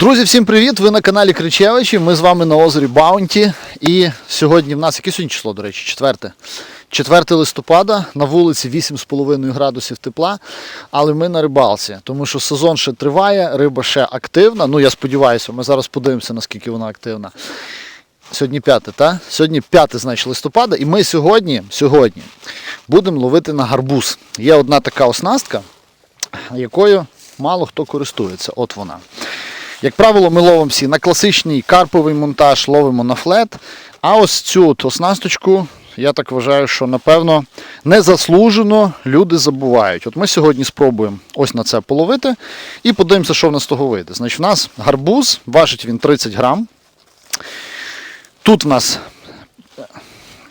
Друзі, всім привіт! Ви на каналі Кричевичі. Ми з вами на озері Баунті. І сьогодні в нас яке сьогодні число, до речі, 4. 4 листопада, на вулиці 8,5 градусів тепла, але ми на рибалці, тому що сезон ще триває, риба ще активна. Ну, я сподіваюся, ми зараз подивимося, наскільки вона активна. Сьогодні 5, так? Сьогодні 5, значить, листопада, і ми сьогодні, сьогодні будемо ловити на гарбуз. Є одна така оснастка, якою мало хто користується. От вона. Як правило, ми ловимо всі на класичний карповий монтаж, ловимо на флет. А ось цю оснасточку, я так вважаю, що напевно незаслужено люди забувають. От ми сьогодні спробуємо ось на це половити і подивимося, що в нас з того вийде. Значить, в нас гарбуз, важить він 30 грам. Тут в нас,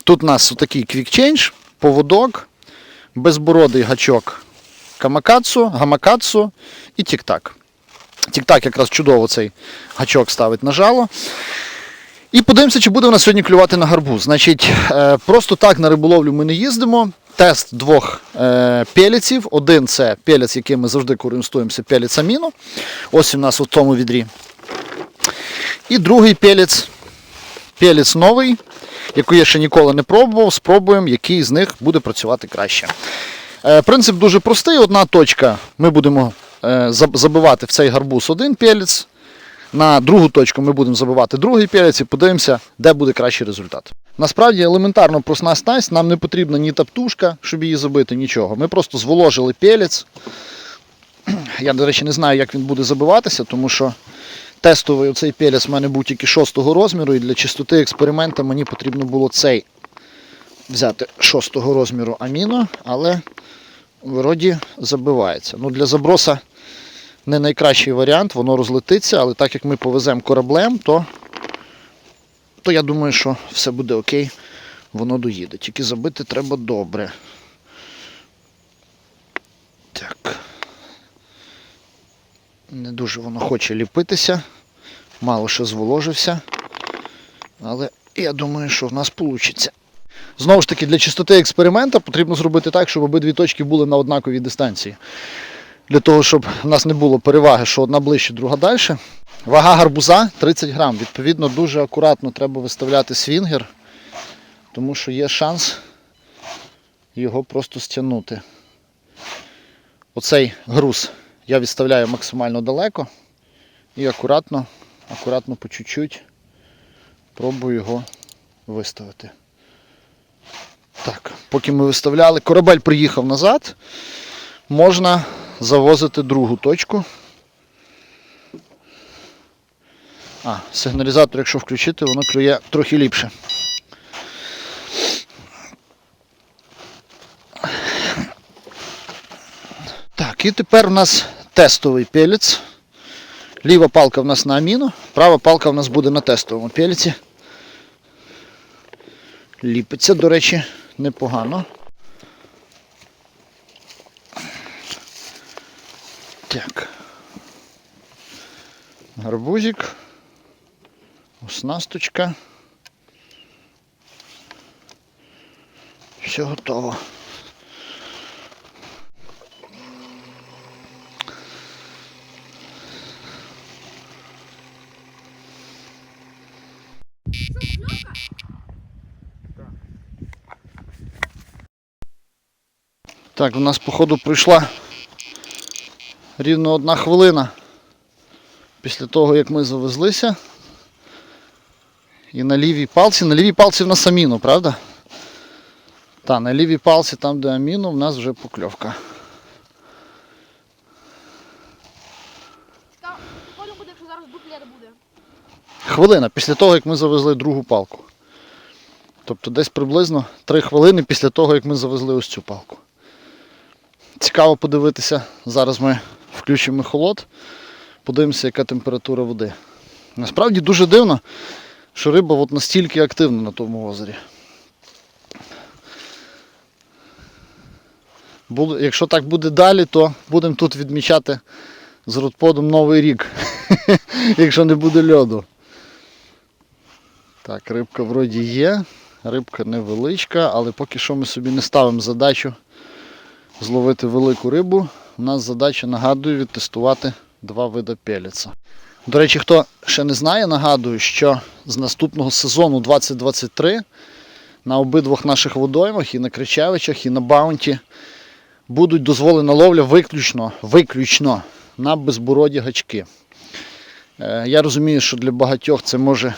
тут в нас такий квікчейндж, поводок, безбородий гачок камакацу, гамакацу і тік-так. Тік-так якраз чудово цей гачок ставить на жало. І подивимося, чи буде в нас сьогодні клювати на гарбуз. Значить, е, просто так на риболовлю ми не їздимо. Тест двох е, пелеців. Один це пелець, яким ми завжди користуємося, пелець аміно. Ось у нас у тому відрі. І другий пелець, пелець новий, який я ще ніколи не пробував. Спробуємо, який з них буде працювати краще. Е, Принцип дуже простий. Одна точка. Ми будемо забивати в цей гарбуз один пелець. На другу точку ми будемо забивати другий пелець і подивимося, де буде кращий результат. Насправді елементарно проста снасть, нам не потрібна ні таптушка, щоб її забити, нічого. Ми просто зволожили пелець. Я, до речі, не знаю, як він буде забиватися, тому що тестовий оцей пелець в мене був тільки 6 розміру, і для чистоти експерименту мені потрібно було цей взяти 6 розміру аміно, але вроді забивається. Ну, для заброса не найкращий варіант, воно розлетиться, але так як ми повеземо кораблем, то, то я думаю, що все буде окей, воно доїде. Тільки забити треба добре. Так. Не дуже воно хоче ліпитися, мало що зволожився, але я думаю, що в нас вийде. Знову ж таки, для чистоти експеримента потрібно зробити так, щоб обидві точки були на однаковій дистанції. Для того, щоб в нас не було переваги, що одна ближче, друга далі. Вага гарбуза 30 грам. Відповідно, дуже акуратно треба виставляти свінгер, тому що є шанс його просто стягнути. Оцей груз я відставляю максимально далеко і акуратно, акуратно по чуть-чуть пробую його виставити. Так, поки ми виставляли, корабель приїхав назад, можна завозити другу точку. А, сигналізатор, якщо включити, воно клює трохи ліпше. Так, і тепер у нас тестовий пелець. Ліва палка в нас на аміно, права палка в нас буде на тестовому пелеці. Ліпиться, до речі, непогано. Так. Гарбузик. Оснасточка. Все готово. Так, у нас походу пройшла рівно одна хвилина після того, як ми завезлися. І на лівій палці, на лівій палці в нас аміно, правда? Так, на лівій палці, там де аміно, в нас вже покльовка. Та буде, якщо зараз дуплет буде. Хвилина після того, як ми завезли другу палку. Тобто десь приблизно 3 хвилини після того, як ми завезли ось цю палку. Цікаво подивитися. Зараз ми включимо холод, подивимося, яка температура води. Насправді дуже дивно, що риба от настільки активна на тому озері. Якщо так буде далі, то будемо тут відмічати з родподом Новий рік, якщо не буде льоду. Так, рибка вроді є, рибка невеличка, але поки що ми собі не ставимо задачу зловити велику рибу. У нас задача, нагадую, відтестувати два види пеліца. До речі, хто ще не знає, нагадую, що з наступного сезону 2023 на обидвох наших водоймах, і на Кричевичах, і на Баунті будуть дозволена ловля виключно, виключно на безбороді гачки. Е, Я розумію, що для багатьох це може.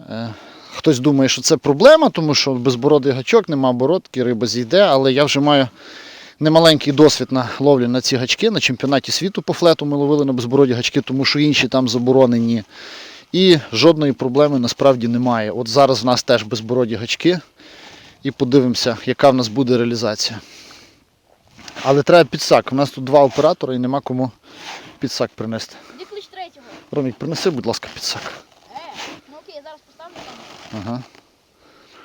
е, Хтось думає, що це проблема, тому що безбородий гачок, нема бородки, риба зійде, але я вже маю немаленький досвід на ловлі на ці гачки. На чемпіонаті світу по флету ми ловили на безбороді гачки, тому що інші там заборонені. І жодної проблеми насправді немає. От зараз в нас теж безбороді гачки. І подивимося, яка в нас буде реалізація. Але треба підсак. У нас тут два оператора і нема кому підсак принести. Де клич третього? Ромік, принеси, будь ласка, підсак. Е, ну окей, я зараз поставлю там. Ага.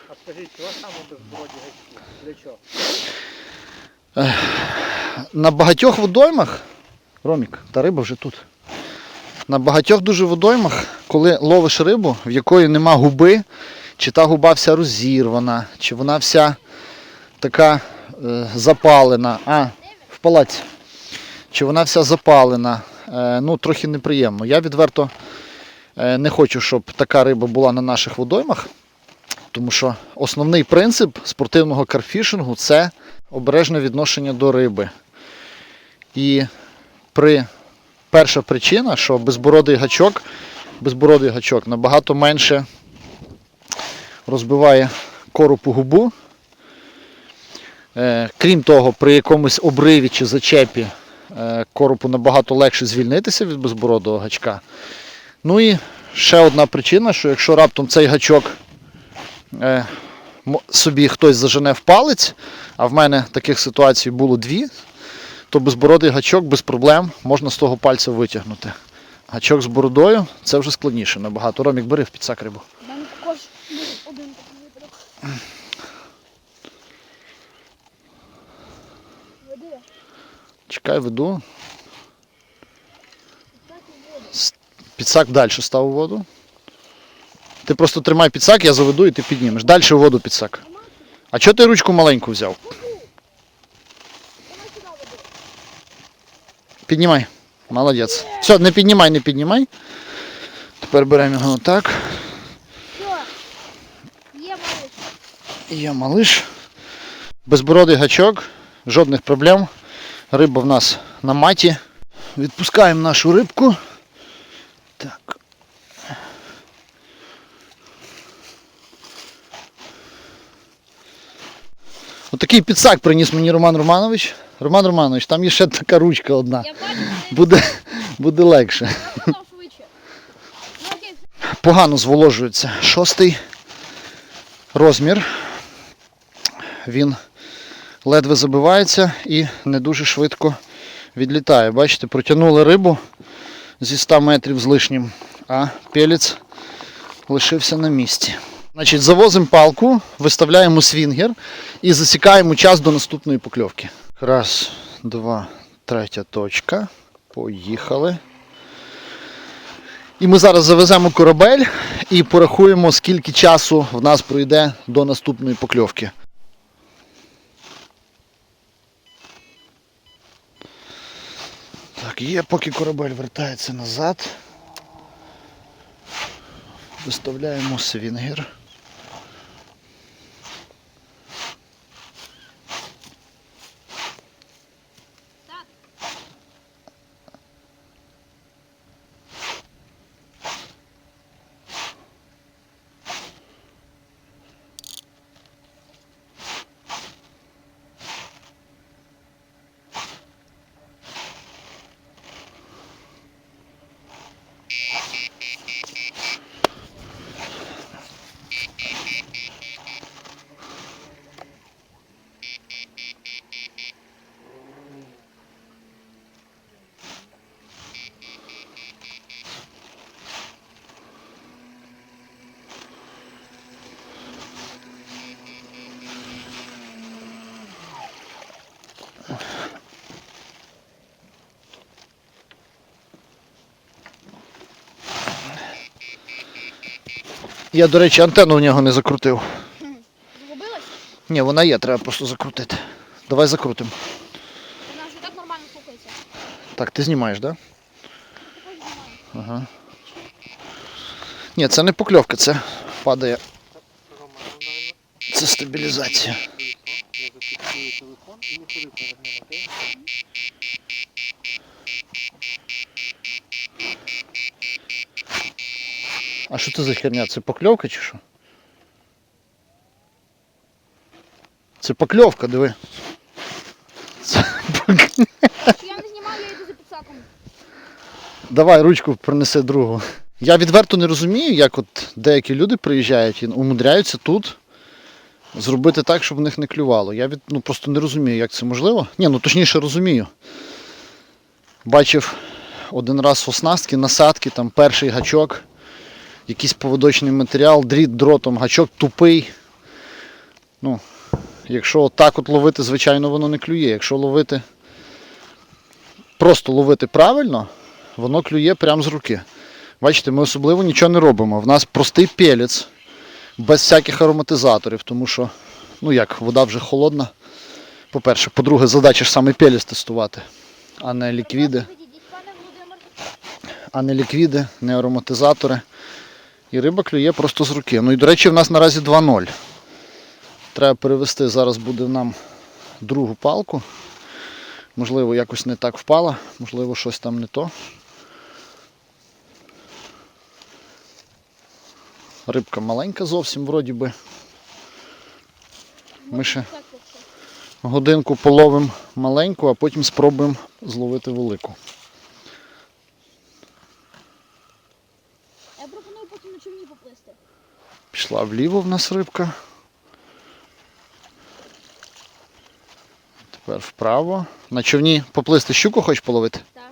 А скажіть, чого саме безбороді гачки? Для чого? На багатьох водоймах, Ромік, та риба вже тут. На багатьох дуже водоймах, коли ловиш рибу, в якої нема губи, чи та губа вся розірвана, чи вона вся така е, запалена, а, в палаці, чи вона вся запалена, е, ну трохи неприємно. Я відверто е, не хочу, щоб така риба була на наших водоймах, тому що основний принцип спортивного карфішингу це обережне відношення до риби. І при перша причина, що безбородий гачок, безбородий гачок набагато менше розбиває коропу губу. Е, крім того, при якомусь обриві чи зачепі е, коропу набагато легше звільнитися від безбородого гачка. Ну і ще одна причина, що якщо раптом цей гачок е, собі хтось зажене в палець, а в мене таких ситуацій було дві, то безбородий гачок без проблем можна з того пальця витягнути. Гачок з бородою це вже складніше набагато. Ромік, бери в підсак рибу. Чекай, веду. Підсак далі став у воду. Ти просто тримай підсак, я заведу і ти піднімеш. Далі у воду підсак. А чого ти ручку маленьку взяв? Піднімай. Молодець. Все, не піднімай, не піднімай. Тепер беремо його отак. Є малиш. Безбородий гачок, жодних проблем. Риба в нас на маті. Відпускаємо нашу рибку. Так. Отакий підсак приніс мені Роман Романович. Роман Романович, там є ще така ручка одна. Буде, буде легше. Ну окей, погано зволожується. Шостий розмір. Він ледве забивається і не дуже швидко відлітає. Бачите, протягнули рибу зі 100 метрів з лишнім, а пелець лишився на місці. Значить, завозимо палку, виставляємо свінгер і засікаємо час до наступної покльовки. Раз, два, третя точка. Поїхали. І ми зараз завеземо корабель і порахуємо, скільки часу в нас пройде до наступної покльовки. Так, є, поки корабель вертається назад. Виставляємо свінгер. Я, до речі, антенну в нього не закрутив. Згубилась? Ні, вона є, треба просто закрутити. Давай закрутимо. Вона вже так нормально слухається. Так, ти знімаєш, так? Да? Ага. Ні, це не покльовка, це падає. Це стабілізація. А що це за херня? Це покльовка чи що? Це покльовка, диви. Це пок- Якщо я не знімаю, я йду за підсаком. Давай ручку принеси другу. Я відверто не розумію, як от деякі люди приїжджають і умудряються тут зробити так, щоб в них не клювало. Я від, ну, просто не розумію, як це можливо. Ні, ну точніше розумію. Бачив один раз оснастки, насадки, там перший гачок, якийсь поводочний матеріал, дріт дротом, гачок тупий. Ну, якщо отак от ловити, звичайно, воно не клює. Якщо ловити, просто ловити правильно, воно клює прямо з руки. Бачите, ми особливо нічого не робимо. В нас простий пелець, без всяких ароматизаторів, тому що, ну як, вода вже холодна. По-перше, по-друге, задача ж саме пелець тестувати, а не ліквіди, а не ліквіди, не ароматизатори. І риба клює просто з руки. Ну і до речі, в нас наразі 2-0. Треба перевести, зараз буде нам другу палку. Можливо, якось не так впала, можливо, щось там не то. Рибка маленька зовсім, вроді би. Ми ще годинку половимо маленьку, а потім спробуємо зловити велику. Я пропоную потім на човні поплисти. Пішла вліво в нас рибка. Тепер вправо. На човні поплисти щуку хочеш половити? Так.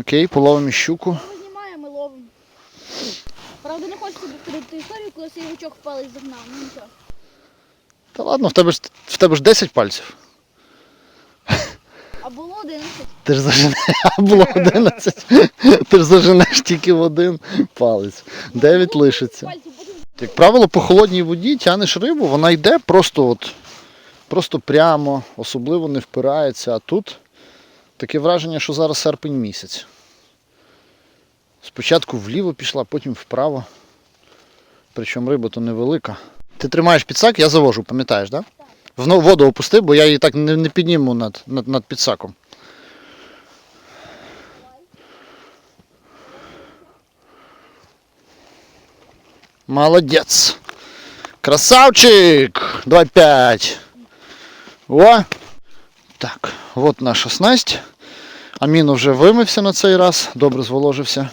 Окей, половимо щуку. Ми знімаємо, ми ловимо. Правда, не хочеться повторити історію, коли свій гачок впали і загнав. Ну нічого. Та ладно, в тебе ж в тебе ж 10 пальців. А було 11. Ти ж заженеш, а було 11. Ти ж заженеш тільки в один палець. 9 лишиться. Як правило, по холодній воді тянеш рибу, вона йде просто от, просто прямо, особливо не впирається. А тут таке враження, що зараз серпень місяць. Спочатку вліво пішла, потім вправо. Причому риба то невелика. Ти тримаєш підсак, я завожу, пам'ятаєш, так? Да? В воду опусти, бо я її так не, не підніму над, над, над підсаком. Молодець. Красавчик! 2-5. О! Так, от наша снасть. Аміно вже вимився на цей раз, добре зволожився.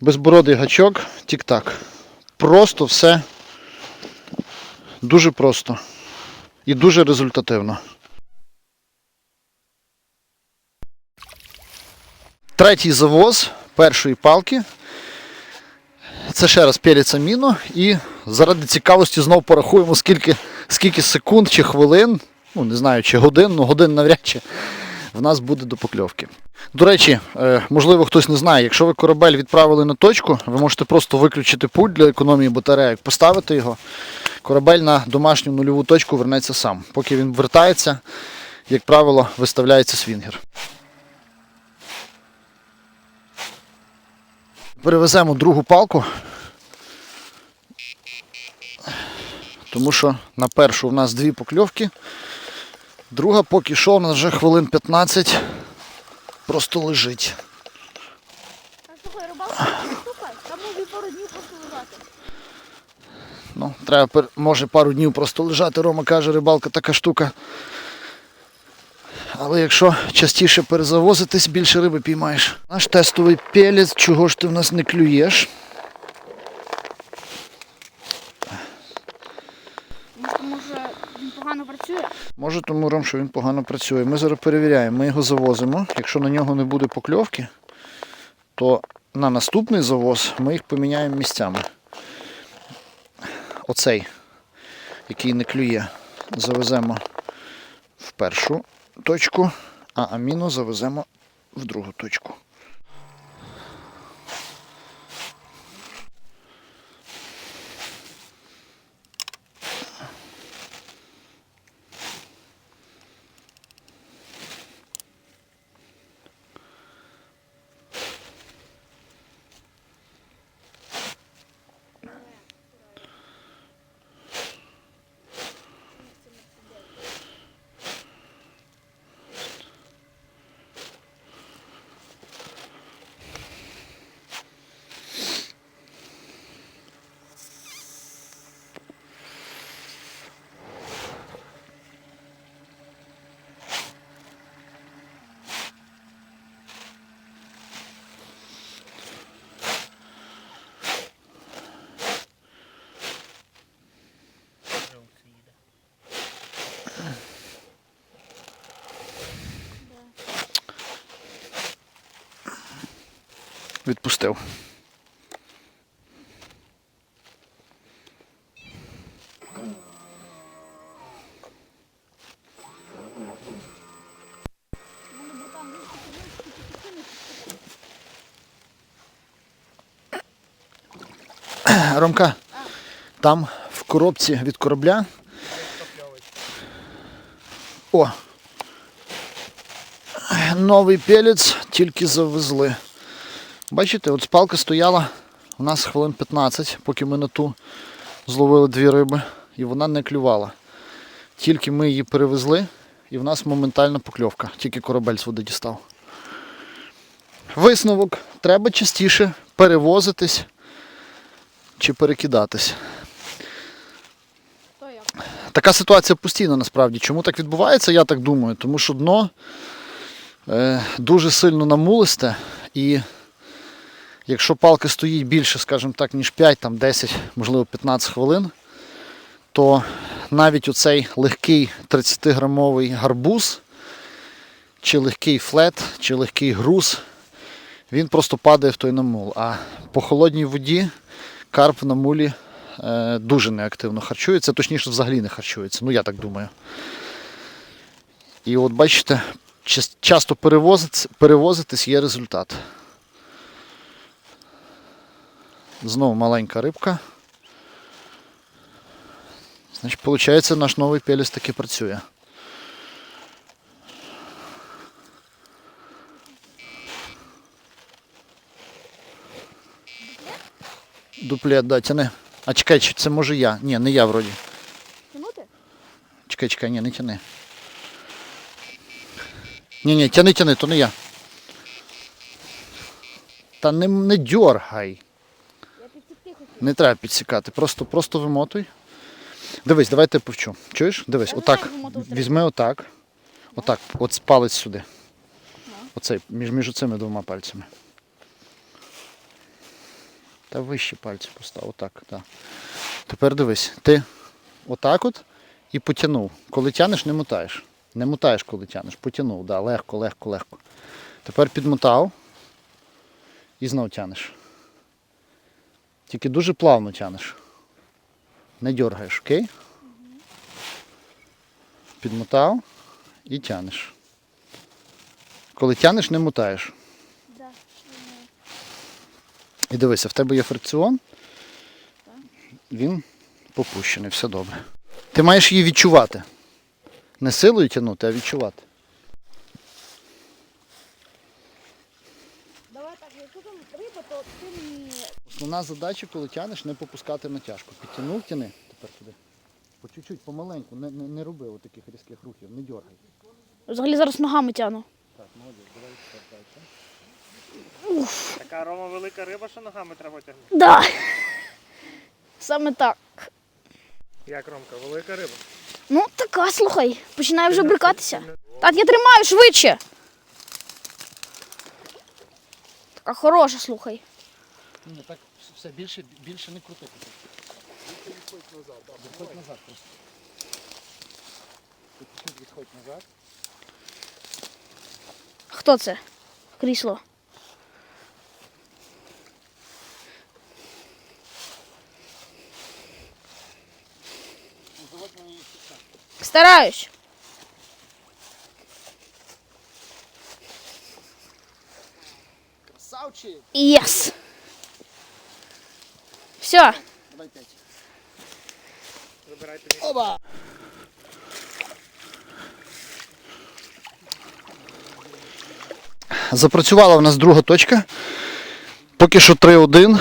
Безбородий гачок, тік-так. Просто все дуже просто і дуже результативно. Третій завоз першої палки. Це ще раз пелець аміно і заради цікавості знов порахуємо, скільки, скільки секунд чи хвилин, ну не знаю, чи годин, ну годин навряд чи в нас буде до покльовки. До речі, е, можливо, хтось не знає, якщо ви корабель відправили на точку, ви можете просто виключити пульт для економії батарейок, поставити його. Корабель на домашню нульову точку вернеться сам. Поки він вертається, як правило, виставляється свінгер. Перевеземо другу палку. Тому що на першу в нас дві покльовки. Друга поки що у нас вже хвилин 15 просто лежить. А слухай, рибалка штука, там може і пару днів просто лежати. Ну, треба може пару днів просто лежати. Рома каже, рибалка така штука. Але якщо частіше перезавозитись, більше риби піймаєш. Наш тестовий пелець, чого ж ти в нас не клюєш? Може, він погано працює? Може тому Ром, що він погано працює. Ми зараз перевіряємо, ми його завозимо. Якщо на нього не буде покльовки, то на наступний завоз ми їх поміняємо місцями. Оцей, який не клює, завеземо в першу точку, а аміно завеземо в другу точку. Відпустив. Ромка, там в коробці від корабля. О! Новий пелець тільки завезли. Бачите, от спалка стояла у нас хвилин 15, поки ми на ту зловили дві риби, і вона не клювала. Тільки ми її перевезли, і в нас моментальна покльовка, тільки корабель з води дістав. Висновок, треба частіше перевозитись чи перекидатись. Така ситуація постійна насправді. Чому так відбувається, я так думаю. Тому що дно е, дуже сильно намулисте і якщо палка стоїть більше, скажімо так, ніж 5, там 10, можливо 15 хвилин, то навіть оцей легкий 30-грамовий гарбуз, чи легкий флет, чи легкий груз, він просто падає в той намул. А по холодній воді карп на мулі е, дуже неактивно харчується, точніше взагалі не харчується. Ну я так думаю. І от бачите, часто перевозитись, перевозитись є результат. Знову маленька рибка. Значить, виходить, наш новий пеліс таки працює. Дуплет, да, тяни. А чекай, чи це може я? Ні, не я вроді. Тянути? Чекай, чекай, ні, не тяни. Ні, ні, тяни, тяни, то не я. Та не, не дьоргай. Не треба підсікати, просто, просто вимотуй. Дивись, давай я повчу. Чуєш? Дивись, отак. Візьми отак. Отак, от палець сюди. Оцей, між, між цими двома пальцями. Та вище пальці постав, отак, так. Тепер дивись, ти отак от і потягнув. Коли тянеш, не мотаєш. Не мотаєш, коли тянеш. Потягнув, да, легко, легко, легко. Тепер підмотав і знов тянеш. Тільки дуже плавно тянеш. Не дергаєш, окей? Підмотав і тянеш. Коли тянеш, не мотаєш. І дивися, в тебе є фрикціон. Він попущений, все добре. Ти маєш її відчувати. Не силою тягнути, а відчувати. Давай так, якщо там риба, то ти мені Основна задача, коли тянеш, не попускати натяжку. Підтягнув, тяни тепер туди. По чуть-чуть, помаленьку, не, не, не роби отаких різких рухів, не дергай. Взагалі зараз ногами тяну. Так, молодець, давай тепер далі. Така Рома велика риба, що ногами треба тягнути. Да. Саме так. Як Ромка, велика риба? Ну, така, слухай, починає вже брикатися. Так, я тримаю швидше. Така хороша, слухай. Ні, так все, більше, більше не крути. Більше відходь назад, так, відходь назад просто. Чуть відходь назад. Хто це? Крісло. Стараюсь. Красавчик! Єс. Все. Давай п'ять. Вибирайте місце. Оба! Запрацювала в нас друга точка. Поки що 3-1.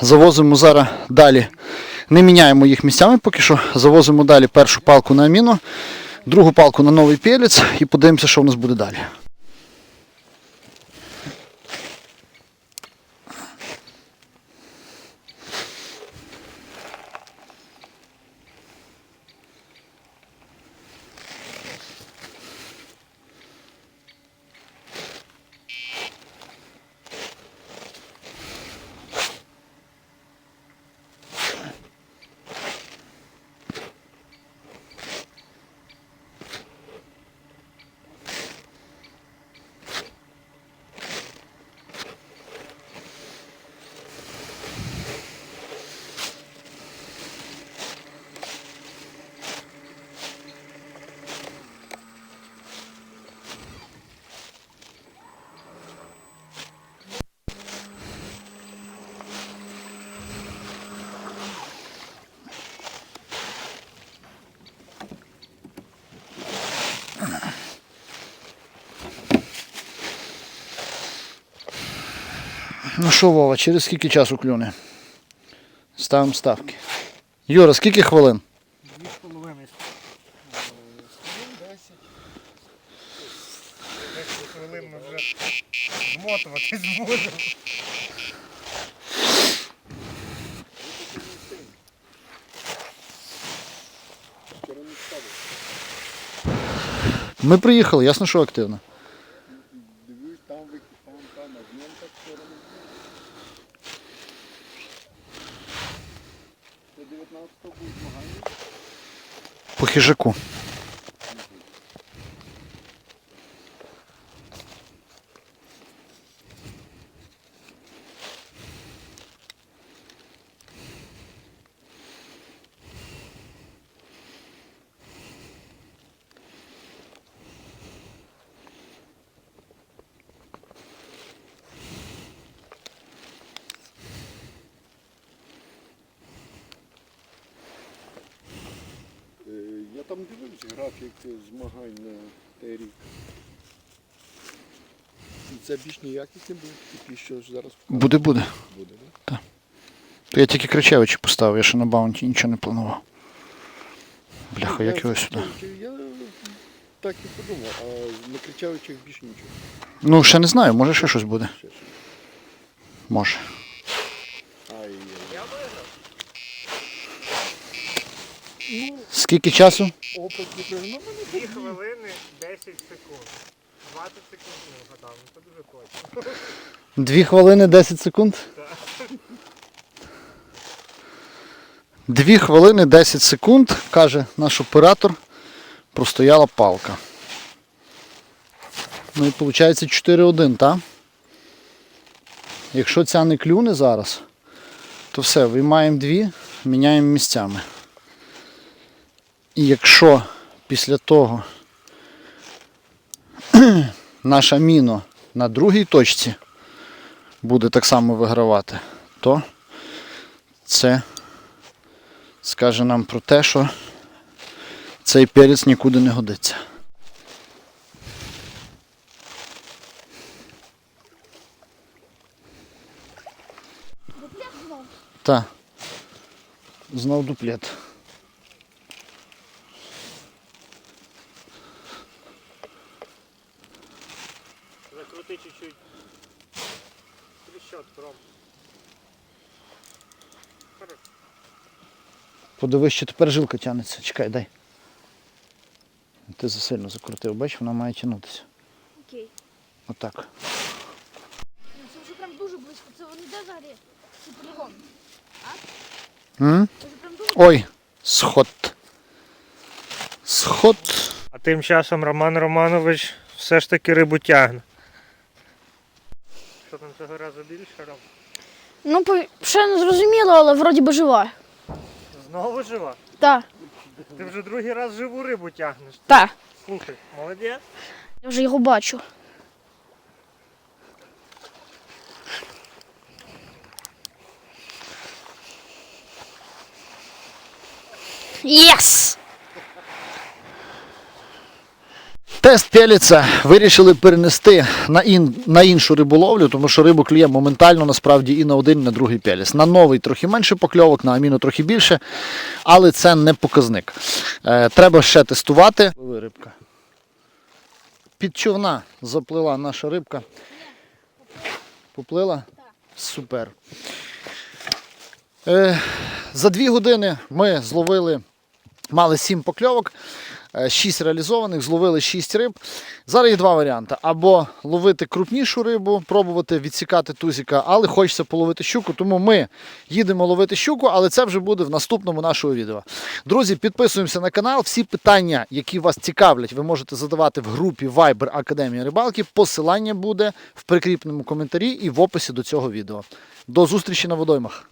Завозимо зараз далі. Не міняємо їх місцями, поки що завозимо далі першу палку на аміно, другу палку на новий пелець і подивимося, що в нас буде далі. Ну що, Вова, через скільки часу клюне? Ставимо ставки. Юра, скільки хвилин? Дві з половиною. Десять. Десять хвилин ми вже змотувати зможемо. Ми приїхали, ясно, що активно. Дивлюсь, там вихід, там, там, а днем так сторону. Це 19-го був змагання. По хижаку. Е, Я там дивився графік змагань на той рік. І це буде, тільки що ж зараз Буде, буде. буде, да? То я тільки Кричевичі поставив, я ще на баунті нічого не планував. Бляха, як його сюди. Я так і подумав, а на Кричевичах більше нічого. Ну, ще не знаю, може ще щось буде. Ще, ще. Може. Ай, Я виграв. Скільки часу? опит не пригнув. Дві хвилини 10 секунд. 20 секунд не вгадав, ну це дуже точно. Дві хвилини 10 секунд? Дві хвилини 10 секунд, каже наш оператор, простояла палка. Ну і виходить 4-1, так? Якщо ця не клюне зараз, то все, виймаємо дві, міняємо місцями. І якщо після того наша міно на другій точці буде так само вигравати, то це скаже нам про те, що цей перець нікуди не годиться. Дуплет знов. Та. Знов дуплет. Подивись, що тепер жилка тягнеться. Чекай, дай. Ти засильно закрутив, бачиш, вона має тягнутися. Окей. Отак. Ну, Це вже прям дуже близько. Це не де взагалі? Це полігон. М? Це вже прям дуже Ой, сход. Сход. А тим часом Роман Романович все ж таки рибу тягне. Що там цього разу більше Ром? Ну, по- ще не зрозуміло, але вроді би жива. Знову жива? Так, Ти вже другий раз живу рибу тягнеш. так. Слухай, молодець. Я вже його бачу. Єс! Тест пеліця вирішили перенести на, ін, на іншу риболовлю, тому що рибу клює моментально насправді і на один, і на другий пеліс. На новий трохи менше покльовок, на аміно трохи більше, але це не показник. Е, треба ще тестувати. Рибка. Під човна заплила наша рибка. Поплила? Супер. Е, за дві години ми зловили, мали сім покльовок. 6 реалізованих, зловили 6 риб. Зараз є два варіанти: або ловити крупнішу рибу, пробувати відсікати тузіка, але хочеться половити щуку, тому ми їдемо ловити щуку, але це вже буде в наступному нашому відео. Друзі, підписуємося на канал. Всі питання, які вас цікавлять, ви можете задавати в групі Viber Академія Рибалки. Посилання буде в прикріпленому коментарі і в описі до цього відео. До зустрічі на водоймах.